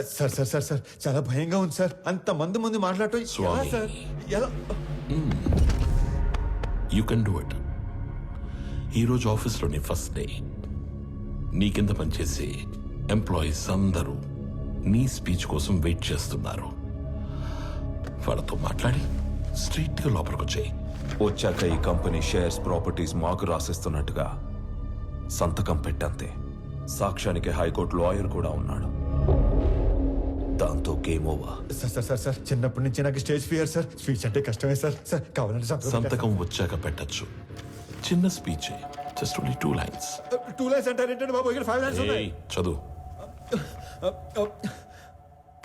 Sir sir sir sir చాలా భయంగా ఉంది సార్. అంత మంది మంది మాట్లాడటం ఎలా స్వామి. సార్? ఎలా? యూ కెన్ డూ ఇట్ ఈరోజు ఆఫీస్లోని ఫస్ట్ డే నీ కింద పనిచేసే ఎంప్లాయీస్ అందరూ నీ స్పీచ్ కోసం వెయిట్ చేస్తున్నారు. వాళ్ళతో మాట్లాడి స్ట్రీట్గా లోపలికి వచ్చాయి. వచ్చాక ఈ కంపెనీ షేర్స్ ప్రాపర్టీస్ మాకు రాసిస్తున్నట్టుగా సంతకం పెట్టంతే. సాక్ష్యానికి హైకోర్టు లాయర్ కూడా ఉన్నాడు. దాంతో game over. Sir sir sir sir చిన్నప్పటి నుంచి నాకు స్టేజ్ ఫియర్ సార్. స్పీచ్ అంటే కష్టమే సార్. సార్ కావాలంటే సంతకం వచ్చాక పెట్టచ్చు. చిన్న speech just only two lines. Two lines అంటారు ఏంటంటే బాబు? ఇక్కడ ఫైవ్ లైన్స్ ఉన్నాయి. చదువు.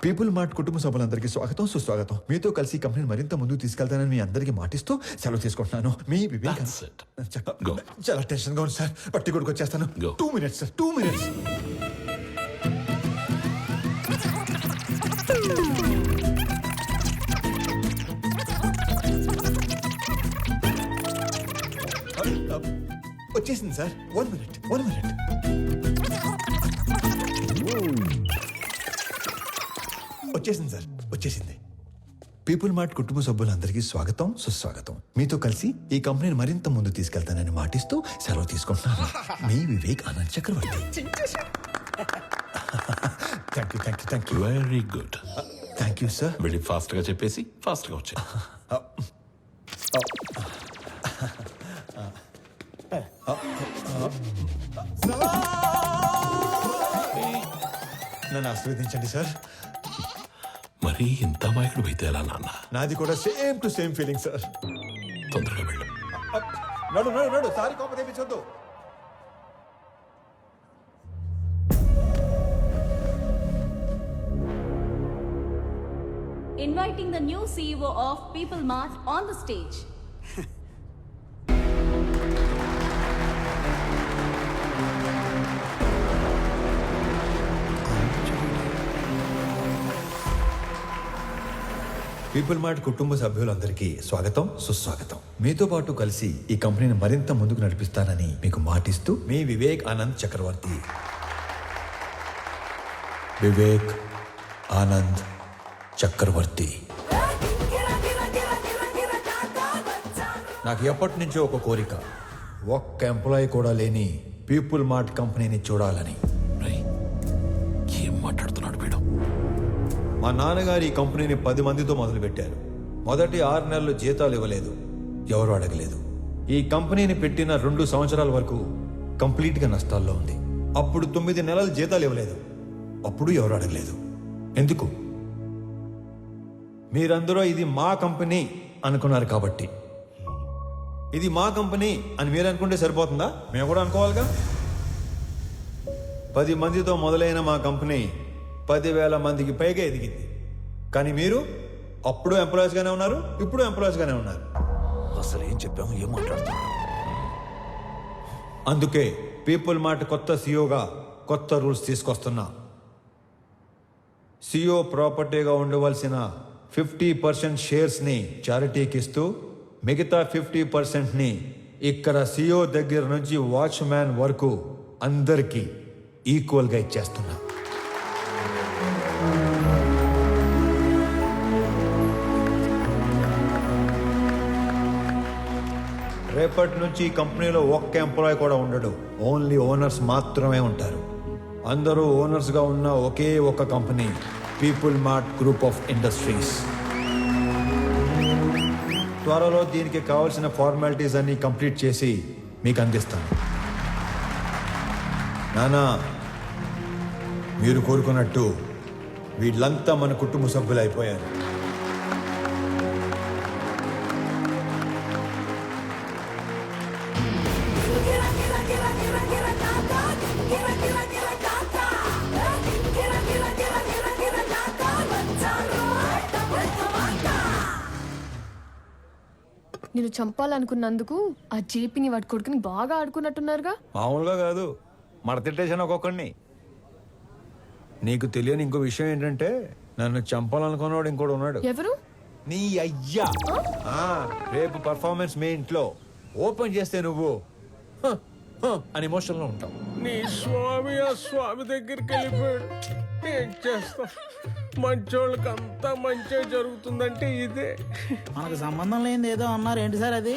పీపుల్ మార్ట్ కుటుంబ సభ్యులందరికీ స్వాగతం సుస్వాగతం. మీతో కలిసి కంపెనీని మరింత ముందుకు తీసుకెళ్తానని మీ అందరికీ మాటిస్తూ సెలవు తీసుకుంటున్నాను. మీ వివేక్. చాలా టెన్షన్గా ఉంది సార్. పట్టి కొడుకు వచ్చేస్తాను. Two minutes sir two minutes వచ్చేసింది sir. One minute one minute వచ్చేసింది సార్. వచ్చేసింది. పీపుల్ మార్ట్ కుటుంబ సభ్యులందరికీ స్వాగతం సుస్వాగతం. మీతో కలిసి ఈ కంపెనీని మరింత ముందు తీసుకెళ్తానని మాటిస్తూ సెలవు తీసుకుంటున్నాను. మీ Vivek Anand Chakravarthy. Thank you thank you thank you very good thank you sir వెళ్ళి ఫాస్ట్గా చెప్పేసి ఫాస్ట్గా వచ్చాయి నన్ను ఆశీర్వదించండి సార్ మరీ ఇంత మాయకుడు అయితే ఎలా నాన్న? నాది కూడా same to same feeling sir తొందరగా వెళ్ళు. నడు నడు నడు సారీ కోప తెప్పించొద్దు. Inviting the new CEO of People Mart on the stage. People Mart కుటుంబ సభ్యులందరికీ స్వాగతం సుస్వాగతం మీతో పాటు కలిసి ఈ కంపెనీని మరింత ముందుకు నడిపిస్తానని మీకు మాటిస్తూ మీ వివేక్ ఆనంద్ చక్రవర్తి వివేక్ ఆనంద్ చక్రవర్తి. నాకు ఎప్పటి నుంచో ఒక కోరిక. ఒక్క ఎంప్లాయీ కూడా లేని పీపుల్ మార్ట్ కంపెనీని చూడాలని. ఏం మాట్లాడుతున్నాడు వీడు? మా నాన్నగారు ఈ కంపెనీని పది మందితో మొదలుపెట్టారు. మొదటి ఆరు నెలలు జీతాలు ఇవ్వలేదు. ఎవరు అడగలేదు. ఈ కంపెనీని పెట్టిన రెండు సంవత్సరాల వరకు కంప్లీట్గా నష్టాల్లో ఉంది. అప్పుడు తొమ్మిది నెలలు జీతాలు ఇవ్వలేదు. అప్పుడు ఎవరు అడగలేదు. ఎందుకు? మీరందరూ ఇది మా కంపెనీ అనుకున్నారు కాబట్టి. ఇది మా కంపెనీ అని మీరు అనుకుంటే సరిపోతుందా? మేము కూడా అనుకోవాలిగా. పది మందితో మొదలైన మా కంపెనీ పదివేల మందికి పైగా ఎదిగింది. కానీ మీరు అప్పుడు ఎంప్లాయీస్గానే ఉన్నారు ఇప్పుడు ఎంప్లాయీస్గానే ఉన్నారు. అసలు ఏం చెప్పాము ఏం మాట్లాడుతున్నాం అందుకే పీపుల్ మార్ట్ కొత్త సీఓగా కొత్త రూల్స్ తీసుకొస్తున్నా. సిఓ ప్రాపర్టీగా ఉండవలసిన ఫిఫ్టీ పర్సెంట్ షేర్స్ని చారిటీకి ఇస్తూ మిగతా ఫిఫ్టీ పర్సెంట్ని ఇక్కడ సిఓ దగ్గర నుంచి వాచ్మ్యాన్ వరకు అందరికీ ఈక్వల్గా ఇచ్చేస్తున్నా. రేపటి నుంచి ఈ కంపెనీలో ఒక్క ఎంప్లాయ్ కూడా ఉండడు. ఓన్లీ ఓనర్స్ మాత్రమే ఉంటారు. అందరూ ఓనర్స్గా ఉన్న ఒకే ఒక company. People Mart group of industries త్వరలో దీనికి కావాల్సిన ఫార్మాలిటీస్ అన్ని కంప్లీట్ చేసి మీకు అందిస్తాను. నానా మీరు కోరుకున్నట్టు వీళ్ళంతా మన కుటుంబ సభ్యులు అయిపోయారు. నేను చంపాలనుకున్నందుకు ఆ జేపీని వాడి కొడుకుని బాగా ఆడుకున్నట్టున్నారుగా. మామూలుగా కాదు. మడతెట్టేసాను ఒక్కొక్కడిని. నీకు తెలియని ఇంకో విషయం ఏంటంటే నన్ను చంపాలనుకున్నవాడు ఇంకోటి ఉన్నాడు. ఎవరు? నీ అయ్యా. ఆ, రేపు పర్ఫార్మెన్స్ మీ ఇంట్లో. ఓపెన్ చేస్తే నువ్వు "హ, హ" అని ఎమోషన్లో ఉంటావు. నీ స్వామి ఆ స్వామి దగ్గరికి వెళ్ళిపోయాడు. ఏం చేస్తాం మంచోళ్ళకి అంతా మంచి జరుగుతుందంటే ఇదే. మనకు సంబంధం లేనిది ఏదో అన్నారు. ఏంటి సార్ అది?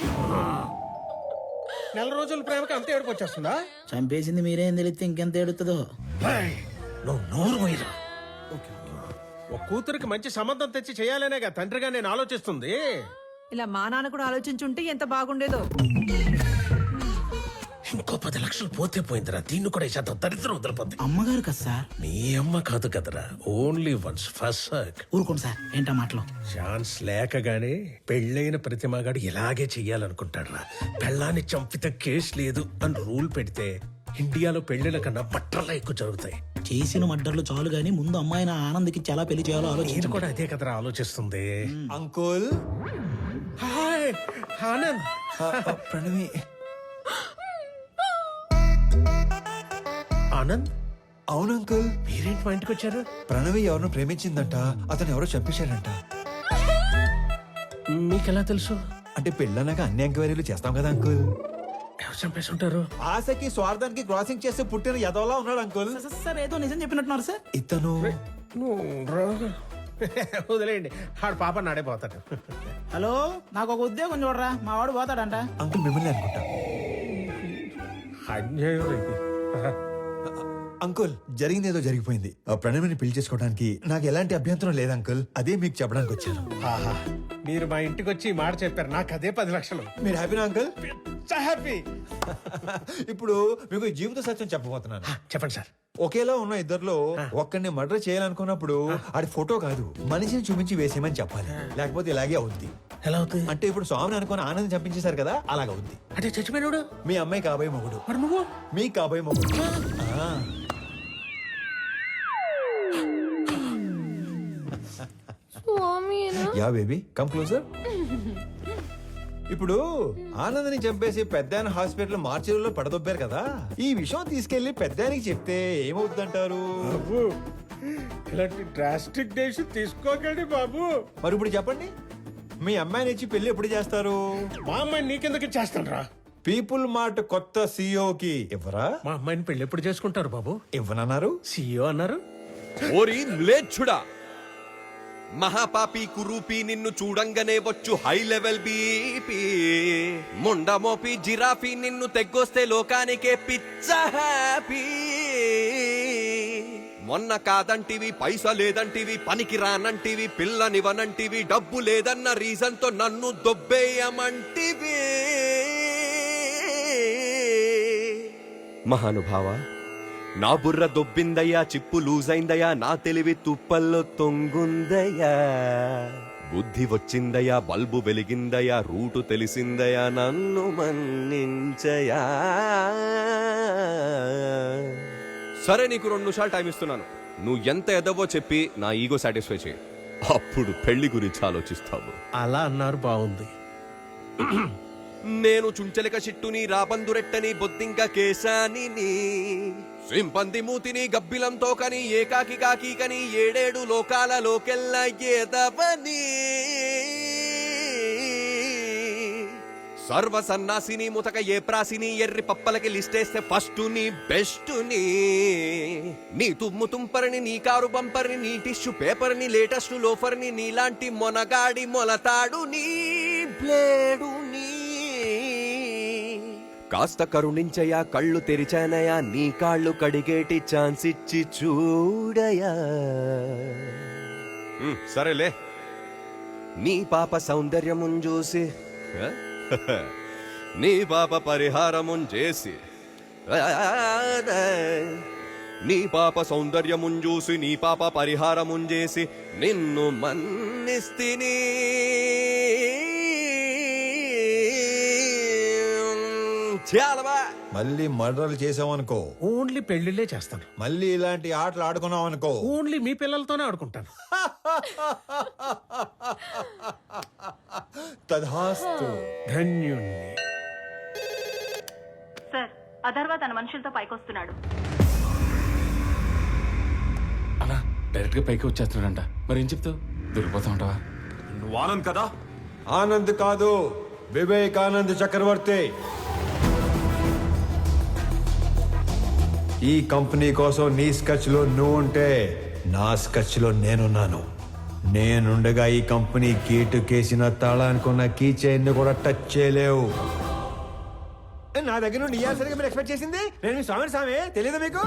నెల రోజుల ప్రేమకి అంత ఏడుపు వచ్చేస్తుందా? చంపేసింది మీరేం తెలిస్తే ఇంకెంత ఏడుతుందో? నువ్వు నోరు పోయిరా ఒక కూతురికి మంచి సంబంధం తెచ్చి చేయాలనేగా తండ్రిగా నేను ఆలోచిస్తుంది. ఇలా మా నాన్న కూడా ఆలోచించుంటే ఎంత బాగుండేదో. పది లక్షలు పోతే పోయిందిరా. దీన్ని కూడా ఇచ్చేద్దాం దరిద్రం వదిలిపోద్ది. అమ్మగారు కదా సార్? నీ అమ్మ కాదు కదరా. ఓన్లీ వన్స్ ఫస్ట్ ఊరుకోండి సార్. ఏంటా మాటలు? ఛాన్స్ లేకగానే పెళ్ళైన ప్రతిమగాడు ఇలాగే చెయ్యాలనుకుంటాడ్రా. పెళ్ళాన్ని చంపితే కేసు లేదు అని రూల్ పెడితే ఇండియాలో పెళ్ళిల కన్నా బట్టర్లా ఎక్కువ జరుగుతాయి. చేసిన మడ్డర్లు చాలు గాని ముందు అమ్మాయిని ఆనంద్కి చాలా పెళ్ళి చేయాలో నేను ఆలోచించండి. కూడా అదే కదరా ఆలోచిస్తుంది. అంకుల్. హాయ్. ఆనంద్. ప్రణవి. ఆనంద్? అవును అంకుల్. మీరేంటి మా ఇంటికి వచ్చారు? ప్రణవి ఎవరినో ప్రేమించిందంట. అతను ఎవరో చంపేశాడంట మీకెలా తెలుసు? అంటే పెళ్ళన్నాక అన్ని ఎంక్వైరీలు చేస్తాం కదా అంకుల్. ఎవరు చంపేసి ఉంటారు ఆశకి స్వార్థానికి క్రాసింగ్ చేస్తే పుట్టిన యదవలా ఉన్నాడు అంకుల్. సార్, సార్ ఏదో నిజం చెప్పినట్టున్నారు సార్. ఇతను వదిలేయండి. ఆడు పాప నాడైపోతాడు హలో నాకు ఒక ఉద్యోగం చూడరా. మా వాడు పోతాడంట. అంకుల్ మిమ్మల్ని అనుకుంటా. అన్యాయం ఇది. అంకుల్ జరిగింది ఏదో జరిగిపోయింది. ఆ ప్రణవిని పెళ్ళి చేసుకోవడానికి నాకు ఎలాంటి అభ్యంతరం లేదు అంకుల్. అదే మీకు చెప్పడానికి వచ్చాను. ఆహా. మీరు మా ఇంటికి వచ్చి ఈ మాట చెప్పారు. నాకు అదే పది లక్షలు. మీరు హ్యాపీనా అంకుల్? హ్యాపీ. ఇప్పుడు మీకు ఈ జీవిత సత్యం చెప్పబోతున్నాను. చెప్పండి సార్. ఒకేలా ఉన్న ఇద్దర్లో ఒక్కడిని మర్డర్ చేయాలనుకున్నప్పుడు ఆడి ఫోటో కాదు మనిషిని చూపించి వేసేయమని చెప్పాలి. లేకపోతే ఇలాగే అవుద్ది. ఎలా అవుతుంది అంటే ఇప్పుడు స్వామిని అనుకుని ఆనందం చంపించేశారు కదా అలాగ అవుద్ది. అంటే చచ్చిపోయినాడు? మీ అమ్మాయి కాబోయే మొగుడు. మరి నువ్వు? మీ కాబోయే మొగుడు. Yeah baby. కమ్ క్లోజర్ ఇప్పుడు ఆనందని చంపేసి పెద్దాయన హాస్పిటల్ మార్చిలో పడదొబ్బారు కదా. ఈ విషయం తీసుకెళ్ళి పెద్దానికి చెప్తే ఏమవుతుందంటారు? బాబు ఇలాంటి డ్రాస్టిక్ డేస్ తీసుకోకండి బాబు. మరి ఇప్పుడు చెప్పండి. మీ అమ్మాయిని ఇచ్చి పెళ్ళి ఎప్పుడు చేస్తారు? మా అమ్మాయిని నీకెందుకు ఇచ్చేస్తాను రా పీపుల్ మార్ట్ కొత్త సీఈఓకి ఇవ్వరా? మా అమ్మాయిని పెళ్ళి ఎప్పుడు చేసుకుంటారు బాబు? ఇవ్వనన్నారు? సీఈఓ అన్నారు. ఓరి మ్లేచ్ఛుడా మహాపాపి కురూపి నిన్ను చూడంగానే వచ్చు హై లెవెల్ బీపీ. ముండమోపి జిరాఫీ నిన్ను తెగ్గొస్తే లోకానికే పిచ్చ హ్యాపీ. మొన్న కాదంటివి పైసా లేదంటివి పనికి రానంటివి పిల్లనివనంటివి డబ్బు లేదన్న రీజన్తో నన్ను దొబ్బేయమంటివి. మహానుభావా నా బుర్ర దొబ్బిందయ్యా చిప్పు లూజైందయ్యా నా తెలివి తుప్పల్లో తొంగుందయ్యా. బుద్ధి వచ్చిందయ్యా బల్బు వెలిగిందయ్యా రూటు తెలిసిందయ్యా నన్ను మన్నించయా సరే నీకు రెండు నిమిషాలు టైం ఇస్తున్నాను. నువ్వు ఎంత ఎదవో చెప్పి నా ఈగో సాటిస్ఫై చేయి. అప్పుడు పెళ్ళి గురించి ఆలోచిస్తావు. అలా అన్నారు బాగుంది నేను చుంచలిక చిట్టుని రాబందురెట్టని బొద్దింక కేశాని సింపంది మూతిని గబ్బిలంతో కని ఏకాకి కాకి కని ఏడేడు లోకాలలోకెల్ల ఏదవని సర్వ సన్నాసిని ముతక ఏ ప్రాసిని ఎర్రి పప్పలకి లిస్టేస్తే ఫస్ట్ని బెస్ట్ని నీ తుమ్ము తుంపరిని నీ కారు బంపర్ని నీ టిష్యూ పేపర్ని లేటెస్ట్ లోఫర్ని నీలాంటి మొనగాడి మొలతాడు నీ బ్లేడు నీ కాస్త కరుణించయా కళ్ళు తెరిచానయా నీ కాళ్ళు కడిగేటి ఛాన్స్ ఇచ్చి చూడయా. సరేలే. నీ పాప సౌందర్యమున్ చూసి? నీ పాప పరిహారమున్ చేసి నీ పాప సౌందర్యమున్ చూసి నీ పాప పరిహారమున్ చేసి నిన్ను మన్నిస్తిని. మళ్ళీ మర్డర్లు చేసామనుకో ఓన్లీ పెళ్ళిళ్ళే చేస్తాను. మళ్ళీ ఇలాంటి ఆటలు ఆడుకున్నాం అనుకో ఓన్లీ మీ పిల్లలతోనే ఆడుకుంటాను. తధాస్తు ధన్యుణ్ణి. సార్ అధర్వ తన మనుషులతో పైకొస్తున్నాడు. అలా డైరెక్ట్గా పైకి వచ్చేస్తున్నాడంట. మరి ఏం చెప్తావు? దొరికిపోతా ఉంటావా? నువ్వు ఆనంద్ కదా? ఆనంద్ కాదు వివేకానంద్ చక్రవర్తి. ఈ కంపెనీ కోసం నీ స్కెచ్లో నువ్వు ఉంటే నా స్కచ్లో నేనున్నాను. నేనుండగా ఈ కంపెనీ గేటు కేసిన తాళానుకున్న కీ చైన్ కూడా టచ్ చేయలేవు. నా దగ్గర నుండి ఇయ్యాల్సరిగా మీరు ఎక్స్పెక్ట్ చేసింది? నేను మీ స్వామి స్వామి తెలియదు మీకు?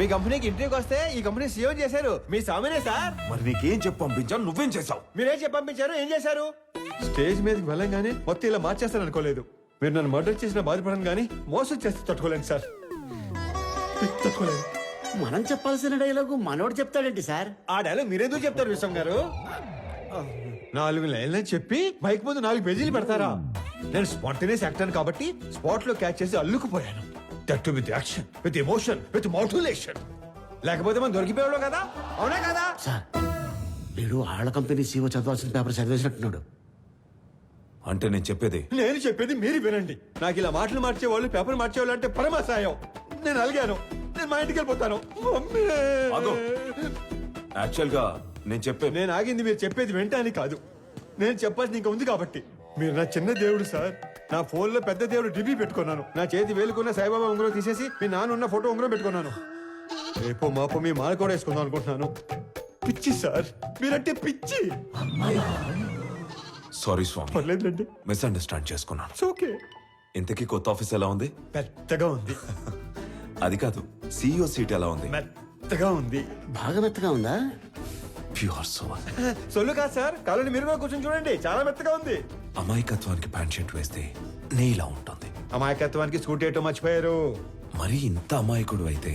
మీ కంపెనీకి ఇంటర్వ్యూకి వస్తే ఈ కంపెనీ సీఎం చేశారు. మీ స్వామినే సార్. మరి నీకేం చెప్పి పంపించాను నువ్వేం చేసావు మీరేం చెప్పి పంపించారు? ఏం చేశారు? స్టేజ్ మీదకి వెళ్ళంగానే మొత్తం ఇలా మార్చేస్తాను అనుకోలేదు మీరు నన్ను మర్డర్ చేసిన బాధపడను కానీ మోసం చేస్తే తట్టుకోలేను సార్. తట్టుకోలేదు. మనం చెప్పాల్సిన డైలాగు మనోడు చెప్తాడేంటి సార్? ఆ డైలాగ్ మీరెందుకు చెప్తారు విశ్వం గారు? నాలుగు లైన్లని చెప్పి మైక్ ముందు నాలుగు పేజీలు పెడతారా? నేను స్పాంటేనియస్ యాక్టర్ కాబట్టి స్పాట్లో క్యాచ్ చేసి అల్లుకుపోయాను. That with action with emotion with motivation లేకపోతే మనం దొరికిపోయాడు కదా? అవునా కదా? సార్ వీడు ఆళ్ళ కంపెనీ సీఓ చదవాల్సిన పేపర్ చదివేసినట్టున్నాడు. అంటే నేను చెప్పేది నేను చెప్పేది మీరు వినండి. నాకు ఇలా మాటలు మార్చేవాళ్ళు పేపర్ మార్చేవాళ్ళు అంటే పరమాసాయం నేను అలిగాను. నేను మా ఇంటికి వెళ్ళిపోతాను. మమ్మీ. ఆగు. యాక్చువల్గా నేను చెప్పే నేను ఆగింది మీరు చెప్పేది వెంటనే కాదు. నేను చెప్పాల్సింది ఇంకా ఉంది కాబట్టి. మీరు నా చిన్న దేవుడు సార్. నా ఫోన్లో పెద్ద దేవుడు డిబి పెట్టుకున్నాను. నా చేతి వేలుకున్న సాయిబాబా ఉంగరం తీసేసి మీ నాన్న ఉన్న ఫోటో ఉంగరం పెట్టుకున్నాను. రేపో మాపో మీ మాల కూడా వేసుకుందాం అనుకుంటున్నాను. పిచ్చి సార్. మీరంటే పిచ్చి. సారీ స్వామి. పర్లేదులేండి. మిస్అండర్స్టాండ్ చేసుకున్నాను. ఓకే ఇంతకీ కొత్త ఆఫీస్ ఎలా ఉంది? పెద్దగా ఉంది. అది కాదు సీఈఓ సీట్ ఎలా ఉంది? మెత్తగా ఉంది. బాగా మెత్తగా ఉందా? ప్యూర్ సోల్ సొల్లు కాదు సార్ కాలని మీరు కూడా కూర్చొని చూడండి చాలా మెత్తగా ఉంది. అమాయకత్వానికి ప్యాంట్ షర్ట్ వేస్తే నీలా ఉంటుంది. అమాయకత్వానికి స్కూటీ ఏటో మర్చిపోయారు. మరి ఇంత అమాయకుడు అయితే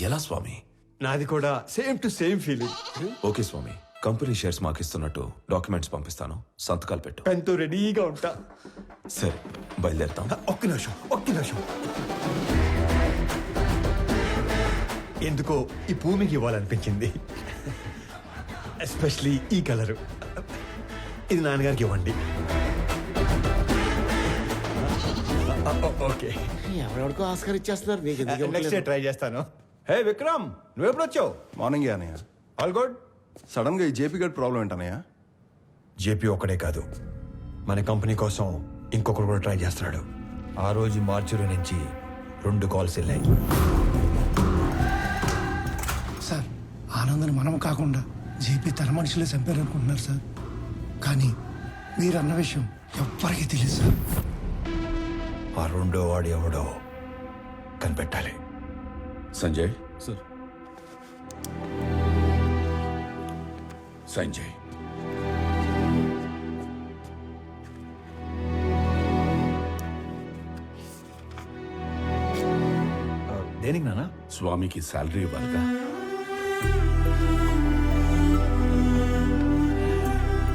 ఎలా స్వామి? నాది కూడా same to same feeling. Okay Swami company shares మాకు ఇస్తున్నట్టు డాక్యుమెంట్స్ పంపిస్తాను సంతకాలు పెట్టు. పెన్తో రెడీగా ఉంటా. సరే బయలుదేరుతాం. ఒక్క నిమిషం ఒక్క నిమిషం. ఎందుకో ఈ భూమికి ఇవ్వాలనిపించింది. ఎస్పెషలీ ఈ కలరు. ఇది నాన్నగారికి ఇవ్వండి. ఓకే ఎవరెవరికో ఆస్కార్ ఇచ్చేస్తున్నారు. నీకు ఎందుకు నెక్స్ట్? ట్రై చేస్తాను. హే విక్రమ్ నువ్వు ఎప్పుడు వచ్చావు? మార్నింగ్ అనయ్య ఆల్ గుడ్ సడన్గా ఈ జేపీ గడ్ ప్రాబ్లం ఏంటన్నయ్య? జేపీ ఒక్కడే కాదు. మన కంపెనీ కోసం ఇంకొకరు కూడా ట్రై చేస్తున్నాడు. ఆ రోజు మార్చిలో నుంచి రెండు కాల్స్ వెళ్ళాయి. సార్ ఆనందని మనం కాకుండా జేపీ తన మనుషులే చంపారు అనుకుంటున్నారు సార్. కానీ మీరు అన్న విషయం ఎవ్వరికీ తెలియదు సార్. ఆ రెండో వాడు ఎవడో కనిపెట్టాలి. సంజయ్? సార్. సంజయ్. దేనికి నానా స్వామికి శాలరీ ఇవ్వాలిగా.